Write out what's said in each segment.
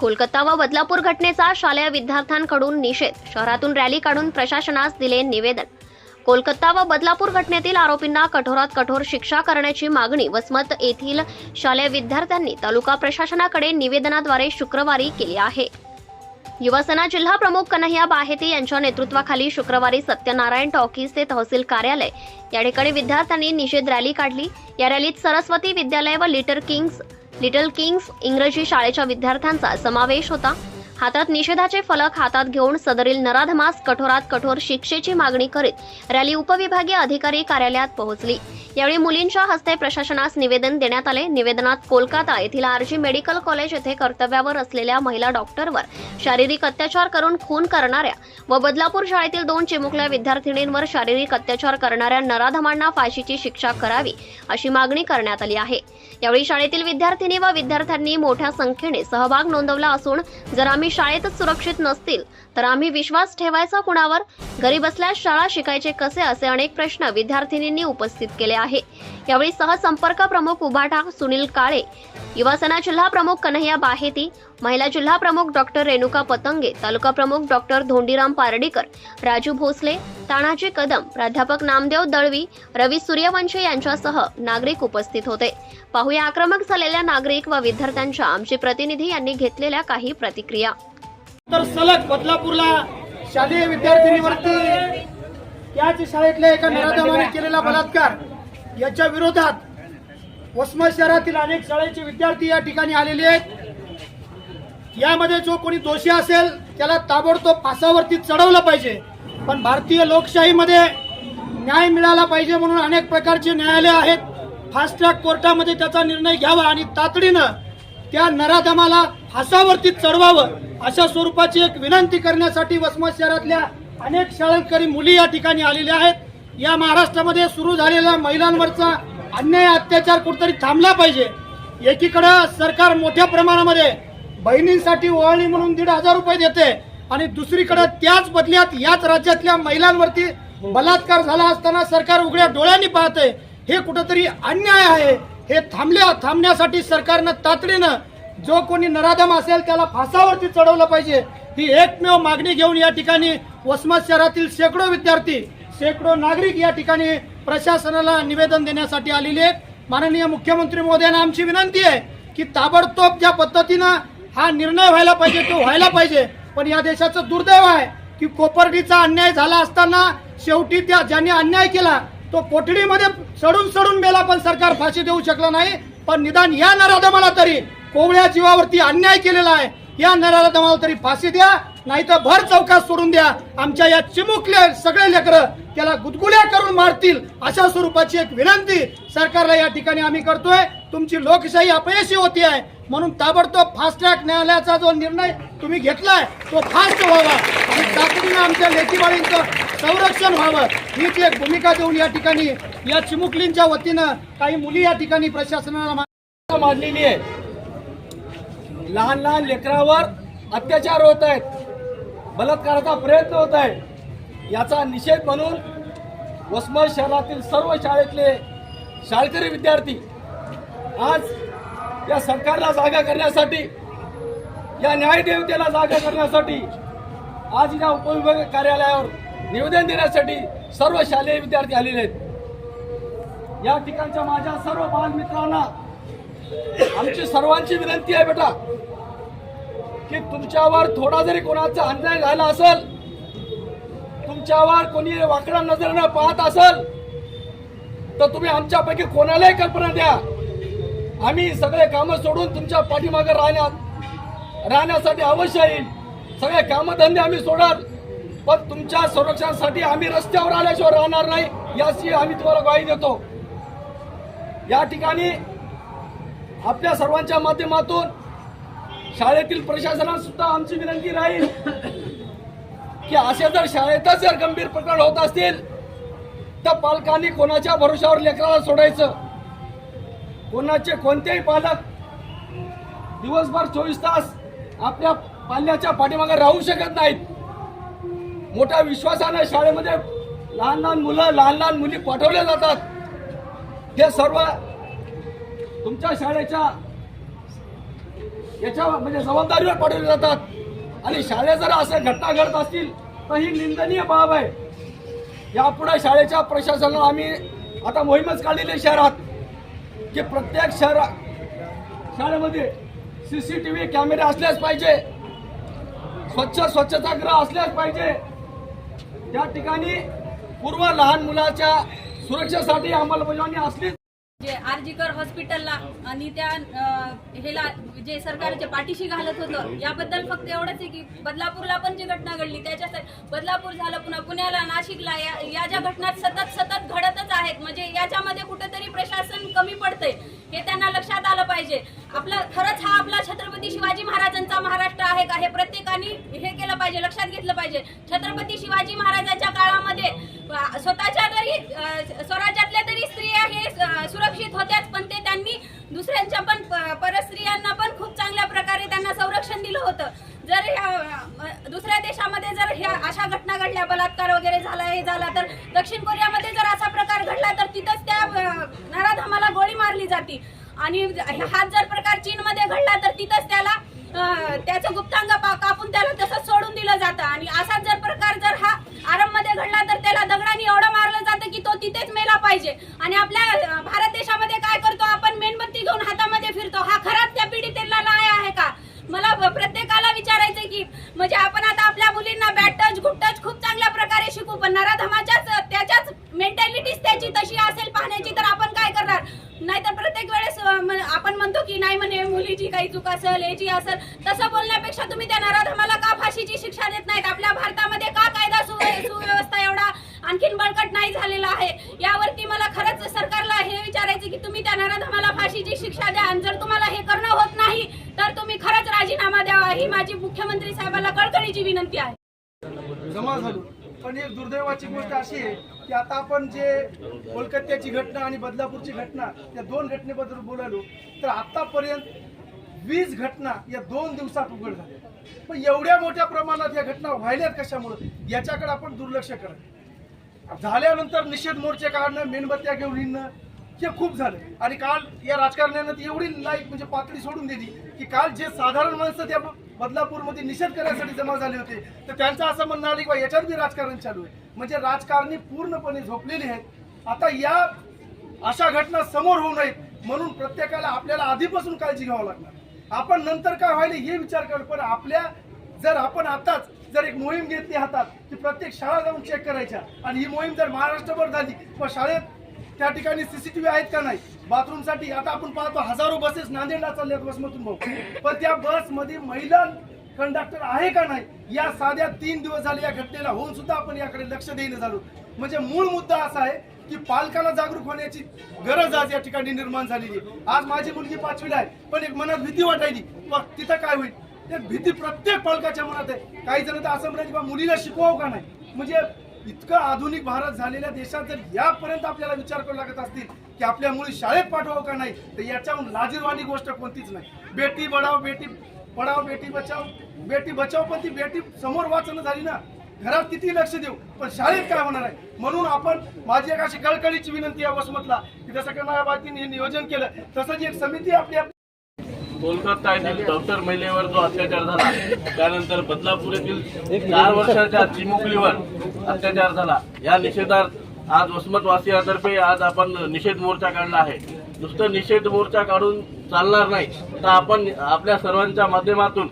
कोलकाता व बदलापूर घटनेचा शालेय विद्यार्थ्यांकडून निषेध. शहरातून रॅली काढून प्रशासनास दिले निवेदन. कोलकाता व बदलापूर घटनेतील आरोपींना कठोरात कठोर शिक्षा करण्याची मागणी वसमत येथील शालेय विद्यार्थ्यांनी तालुका प्रशासनाकडे निवेदनाद्वारे शुक्रवारी केली आहे. युवासेना जिल्हा प्रमुख कन्हैया बाहेती यांच्या नेतृत्वाखाली शुक्रवारी सत्यनारायण टॉकीज ते तहसील कार्यालय. या ठिकाणी विद्यार्थ्यांनी निषेध रॅली काढली. या रॅलीत सरस्वती विद्यालय व लिटर किंग्स लिटल किंग्स इंग्रजी शाळेच्या विद्यार्थ्यांचा समावेश होता. हातात निषेधाचे फलक हातात घेऊन सदरील नराधमास कठोरात कठोर शिक्षेची मागणी करीत रॅली उपविभागीय अधिकारी कार्यालयात पोहोचली. यावेळी मुलींच्या हस्ते प्रशासनास निवेदन देण्यात आले. निवेदनात कोलकाता येथील आरजी मेडिकल कॉलेज येथे कर्तव्यावर असलेल्या महिला डॉक्टरवर शारीरिक अत्याचार करून खून करणाऱ्या व बदलापूर शाळेतील दोन चिमुकल्या विद्यार्थिनींवर शारीरिक अत्याचार करणाऱ्या नराधमांना फाशीची शिक्षा करावी अशी मागणी करण्यात आली आहे. यावेळी शाळेतील विद्यार्थिनी व विद्यार्थ्यांनी मोठ्या संख्येने सहभाग नोंदवला असून जर आम्ही शाळेतच सुरक्षित नसतील तर आम्ही विश्वास ठेवायचा कुणावर? घरी बसल्यास शाळा शिकायचे कसे असे अनेक प्रश्न विद्यार्थिनींनी उपस्थित केले आहे. यावेळी सहसंपर्क प्रमुख उभाटा सुनील काळे युवासेना जिल्हा प्रमुख कन्हैया बाहेती महिला जिल्हा प्रमुख डॉक्टर रेणुका पतंगे तालुका प्रमुख डॉक्टर धोंडीराम पारडीकर राजू भोसले तानाजी कदम प्राध्यापक नामदेव दळवी रवी सूर्यवंशी यांच्यासह नागरिक उपस्थित होते. पाहूया आक्रमक झालेल्या नागरिक व विद्यार्थ्यांच्या आमचे प्रतिनिधी यांनी घेतलेल्या काही प्रतिक्रिया. तर सलग बदलापूरला शालेय विद्यार्थिनीवरती त्याच शाळेतल्या एका नराधमाने केलेला बलात्कार. याच्या विरोधात वसमत शहरातील अनेक शाळेचे विद्यार्थी या ठिकाणी आलेले आहेत. यामध्ये जो कोणी दोषी असेल त्याला ताबडतोब फासावरती चढवलं पाहिजे. पण भारतीय लोकशाहीमध्ये न्याय मिळाला पाहिजे म्हणून अनेक प्रकारचे न्यायालय आहेत. फास्ट ट्रॅक कोर्टामध्ये त्याचा निर्णय घ्यावा आणि तातडीनं त्या नराधमाला फासावरती चढवावं अशा स्वरूपाची एक विनंती करण्यासाठी वसमत शहरातल्या अनेक शाळकरी मुली या ठिकाणी आलेल्या आहेत. या महाराष्ट्रामध्ये सुरू झालेला महिलांवरचा अन्याय अत्याचार कुठतरी थांबला पाहिजे. एकीकडं सरकार मोठ्या प्रमाणामध्ये बहिणींसाठी ओवाळणी म्हणून दीड हजार रुपये देते आणि दुसरीकडे त्याच बदल्यात याच राज्यातल्या महिलांवरती बलात्कार झाला असताना सरकार उघड्या डोळ्यांनी पाहते हे कुठंतरी अन्याय आहे. हे थांबल्या थांबण्यासाठी सरकारनं तातडीनं जो कोणी नराधम असेल त्याला फासावरती चढवलं पाहिजे. ही एकमेव मागणी घेऊन या ठिकाणी वसमत शहरातील शेकडो विद्यार्थी शेकडो नागरिक या ठिकाणी प्रशासनाला निवेदन देण्यासाठी आलेले आहेत. माननीय मुख्यमंत्री महोदयांना आमची विनंती आहे की ताबडतोब ज्या पद्धतीनं हा निर्णय व्हायला पाहिजे तो व्हायला पाहिजे. पण या देशाचं दुर्दैव आहे की कोपर्डीचा अन्याय झाला असताना शेवटी त्या ज्यांनी अन्याय केला तो कोठडीमध्ये सडून सडून मेला पण सरकार फाशी देऊ शकला नाही. पण निदान या नराधमाला तरी कोवळ्या जीवावरती अन्याय केलेला आहे. या नराधमाला तरी फाशी द्या. नाही तर भर चौकात सोडून द्या. आमच्या या चिमुकले सगळे लेकरं त्याला गुदगुल्या करून मारतील अशा स्वरूपाची एक विनंती सरकारला या ठिकाणी आम्ही करतोय. तुमची लोकशाही अपयशी होती आहे. म्हणून ताबडतोब फास्ट ट्रॅक न्यायालयाचा जो निर्णय तुम्ही घेतलाय तो फास्ट व्हावा. आणि तातडीनं आमच्या लेखीबाळींचं संरक्षण व्हावं. हीच एक भूमिका देऊन या ठिकाणी या चिमुकलींच्या वतीनं काही मुली या ठिकाणी प्रशासनाला मांडलेली आहे. लहान लहान लेकरावर अत्याचार होत आहेत. बलात्काराचा प्रयत्न होत आहे. याचा निषेध म्हणून वसमत शहरातील सर्व शाळेतले शाळकरी विद्यार्थी आज या सरकारला जागा करण्यासाठी या न्यायदेवतेला जागा करण्यासाठी आज या उपविभाग कार्यालयावर निवेदन देण्यासाठी सर्व शालेय विद्यार्थी आलेले आहेत. या ठिकाणच्या माझ्या सर्व बालमित्रांना आमची सर्वांची विनंती आहे बेटा. की तुमच्यावर थोडा जरी कोणाचा अन्याय झाला असेल तुमच्यावर कोणी वाकडा नजरेनं पाहत असेल तर तुम्ही आमच्यापैकी कोणालाही कल्पना द्या. आम्ही सगळे कामं सोडून तुमच्या पाठीमागे राहण्यात राहण्यासाठी अवश्य येईल. सगळे कामधंदे आम्ही सोडाल पण तुमच्या संरक्षणासाठी आम्ही रस्त्यावर आल्याशिवाय राहणार नाही याची आम्ही तुम्हाला ग्वाही देतो. या ठिकाणी आपल्या सर्वांच्या माध्यमातून शाळेतील प्रशासनात सुद्धा आमची विनंती राहील की असे जर शाळेतच जर गंभीर प्रकरण होत असतील तर पालकांनी कोणाच्या भरोशावर लेकराला सोडायचं? कोणाचे कोणतेही पालक दिवसभर चोवीस तास आपल्या पाल्याच्या पाठीमागे राहू शकत नाहीत. मोठ्या विश्वासाने शाळेमध्ये लहान लहान मुलं लहान लहान मुली पाठवल्या जातात. हे सर्व तुमच्या शाळेच्या याच्या म्हणजे जबाबदारीवर पाठवले जातात. आणि शाळेत जर अशा घटना घडत असतील तर ही निंदनीय बाब आहे. यापुढे शाळेच्या प्रशासनाला आम्ही आता मोहीमच काढलेली शहरात की प्रत्येक शहरा शाळेमध्ये सी सी टी व्ही कॅमेरे असल्याच पाहिजे. स्वच्छ स्वच्छतागृह असल्याच पाहिजे. त्या ठिकाणी पूर्व लहान मुलाच्या सुरक्षेसाठी अंमलबजावणी असलीच जे आरजीकर हॉस्पिटलला आणि त्या हेला जे सरकारच्या पाठीशी घालत होतं याबद्दल फक्त एवढंच आहे की बदलापूरला पण जी घटना घडली त्याच्यासाठी बदलापूर झालं पुन्हा पुण्याला नाशिकला या या ज्या घटना सतत सतत घडतच आहेत म्हणजे याच्यामध्ये कुठेतरी प्रशासन कमी पडतंय हे त्यांना लक्षात आलं पाहिजे. आपला खरंच हा आपला छत्रपती शिवाजी महाराजांचा महाराष्ट्र आहे का हे प्रत्येकाने हे केलं पाहिजे लक्षात घेतलं पाहिजे. छत्रपती शिवाजी महाराजांच्या काळामध्ये स्वतःच्या घरी स्वराज्यातल्या स्त्रिया हे सुरक्षित होत्याच पण ते त्यांनी दुसऱ्यांच्या पण परस्त्रियांना पण खूप चांगल्या प्रकारे त्यांना संरक्षण दिलं होतं. जर दुसऱ्या देशामध्ये जर ह्या अशा घटना घडल्या बलात्कार वगैरे झाला हे झाला तर दक्षिण कोरियामध्ये जर असा प्रकार घडला तर तिथंच त्या नराधामाला नराधमाला गोळी मारली जाते. आणि हाच जर प्रकार चीनमध्ये घडला तर तिथंच त्याला त्याचं गुप्तांग कापून त्याला तसंच सोडून दिलं जातं. आणि असाच जर प्रकार जर हा आरबमध्ये घडला तर त्याला दगडाने एवढं मारलं जातं की तो तिथेच मेला पाहिजे. आणि आपल्या भारत देशामध्ये काय करतो? आपण मेणबत्ती घेऊन हातामध्ये फिरतो. हा खराब त्या पीडितेला न्याय आहे का? मला प्रत्येकाला विचारायचं की म्हणजे आपण आता आपल्या मुलींना बॅट टच गुड टच खूप चांगल्या प्रकारे शिकू पण नराधमाच्याच त्याच्याच मेंटॅलिटीच त्याची तशी असेल पाहण्याची तर आपण काय करणार? नाहीतर आपण म्हणतो की नाही म्हणे मुलीची काही चूक असेल याची असेल तसं बोलण्यापेक्षा तुम्ही त्या नराधमाला का फाशीची शिक्षा देत नाहीत? आपल्या भारतामध्ये का कायदा सुव्यवस्था एवढा आणखीन बळकट नाही झालेला आहे? यावरती मला खरंच सरकारला हे विचारायचं की तुम्ही त्या नराधमाला फाशीची शिक्षा द्या. आणि जर तुम्हाला हे करणं होत नाही तर तुम्ही खरंच राजीनामा द्यावा. ही माझी मुख्यमंत्री साहेबांना कळकळीची विनंती आहे. जमा झालो. पण एक दुर्दैवाची गोष्ट अशी आहे की आता आपण जे कोलकात्याची घटना आणि बदलापूरची घटना या दोन घटनेबद्दल बोलालो तर आतापर्यंत वीस घटना या दोन दिवसात उघड झाल्या. पण एवढ्या मोठ्या प्रमाणात या घटना व्हायल्यात कशामुळे? याच्याकडे आपण दुर्लक्ष करत झाल्यानंतर निषेध मोर्चे काढणं मेणबत्त्या घेऊन हिंडणं हे खूप झालं. आणि काल या राजकारण्यानं ती एवढी लाईक म्हणजे पातळी सोडून दिली की काल जे साधारण माणसं त्या बदलापूरमध्ये निषेध करण्यासाठी जमा झाले होते. तर त्यांचं असं म्हणणं आलं की बा याच्यात बी राजकारण चालू आहे. म्हणजे राजकारणी पूर्णपणे झोपलेली आहेत. आता या अशा घटना समोर होऊ नयेत म्हणून प्रत्येकाला आपल्याला आधीपासून काळजी घ्यावं लागणार. आपण नंतर काय व्हायला हे विचार कर पण आपल्या जर आपण आताच जर एक मोहीम घेतली हातात की प्रत्येक शाळा जाऊन चेक करायच्या. आणि ही मोहीम जर महाराष्ट्रभर झाली व शाळेत त्या ठिकाणी सीसीटीव्ही आहेत का नाही? बाथरूमसाठी आता आपण पाहतो हजारो बसेस नांदेडला चालल्या बसमधून भाऊ. पण त्या बसमध्ये महिला कंडक्टर आहे का नाही या साध्या तीन दिवस झाले या घटनेला होऊन सुद्धा आपण याकडे लक्ष देईन झालो. म्हणजे मूळ मुद्दा असा आहे की पालकाला जागरूक होण्याची गरज आज या ठिकाणी निर्माण झालेली आज माझी मुलगी पाचवीला आहे पण एक मनात भीती वाटायली मग तिथं काय होईल? ते भीती प्रत्येक पालकाच्या मनात आहे. काही जण तर असं म्हणायची बा मुलीला शिकवावं का नाही? म्हणजे इतकं आधुनिक भारत झालेल्या देशात जर यापर्यंत आपल्याला विचार करावा लागत असतील की आपल्या मुली शाळेत पाठवावं का नाही तर याच्याहून लाजीरवाणी गोष्ट कोणतीच नाही. बेटी बढाव बेटी पढाव बेटी बचाव बेटी बचाव पण ती बेटी समोर वाचणं झाली ना घरात किती लक्ष देऊ पण शाळेत काय होणार आहे? म्हणून आपण माझी एक अशी कळकळीची विनंती आहे वसमतला की जसं की नायाबातीने हे नियोजन केलं तसंच एक समिती आपली कोलकाता येथील डॉक्टर महिलेवर जो अत्याचार झाला त्यानंतर बदलापूर येथील चार वर्षाच्या चिमुकलीवर अत्याचार झाला या निषेधार्थ आज वसमतवासियातर्फे आज आपण निषेध मोर्चा काढला आहे. नुसतं निषेध मोर्चा काढून चालणार नाही. तर आपण आपल्या सर्वांच्या माध्यमातून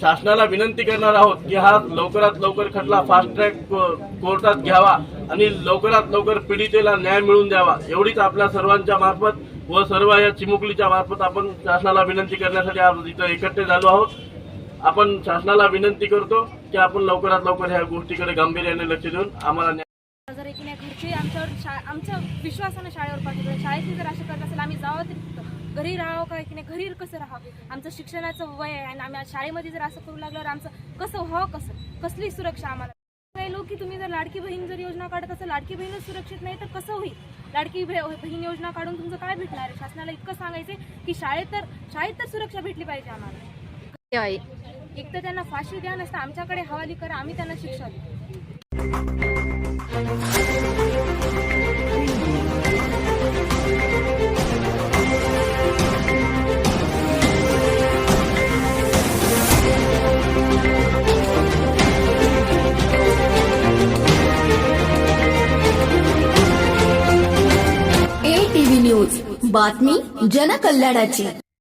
शासनाला विनंती करणार आहोत की हा लवकरात लवकर खटला फास्ट ट्रॅक कोर्टात घ्यावा आणि लवकरात लवकर पीडितेला न्याय मिळवून द्यावा. एवढीच आपल्या सर्वांच्या मार्फत व सर्व या चिमुकलीच्या मार्फत आपण शासनाला विनंती करण्यासाठी आज इथं एकत्र झालो आहोत. आपण शासनाला विनंती करतो की आपण लवकरात लवकर ह्या गोष्टीकडे गांभीर्याने लक्ष देऊन आम्हाला न्याय जर की नाही घरचे आमच्यावर शा आमच्या विश्वासानं शाळेवर पाठवलं. शाळेतली जर असं करत असेल आम्ही जावं तरी? घरी राहावं का की नाही घरी कसं राहावं? आमचं शिक्षणाचं वय आहे आणि आम्ही शाळेमध्ये जर असं करू लागल्यावर आमचं कसं व्हावं कसं? कसली सुरक्षा आम्हाला? राहिलो की तुम्ही जर लाडकी बहीण जर योजना काढत असाल लाडकी बहीणच सुरक्षित नाही तर कसं होईल? लाडकी बही- बहीण योजना काढून तुमचं काय भेटणार आहे? शासनाला इतकं सांगायचं की शाळेत तर शाळेत तर सुरक्षा भेटली पाहिजे आम्हाला. एक तर त्यांना फाशी द्या नसता आमच्याकडे हवाली करा आम्ही त्यांना शिक्षा ए टीव्ही न्यूज बातमी जनकल्याणाची.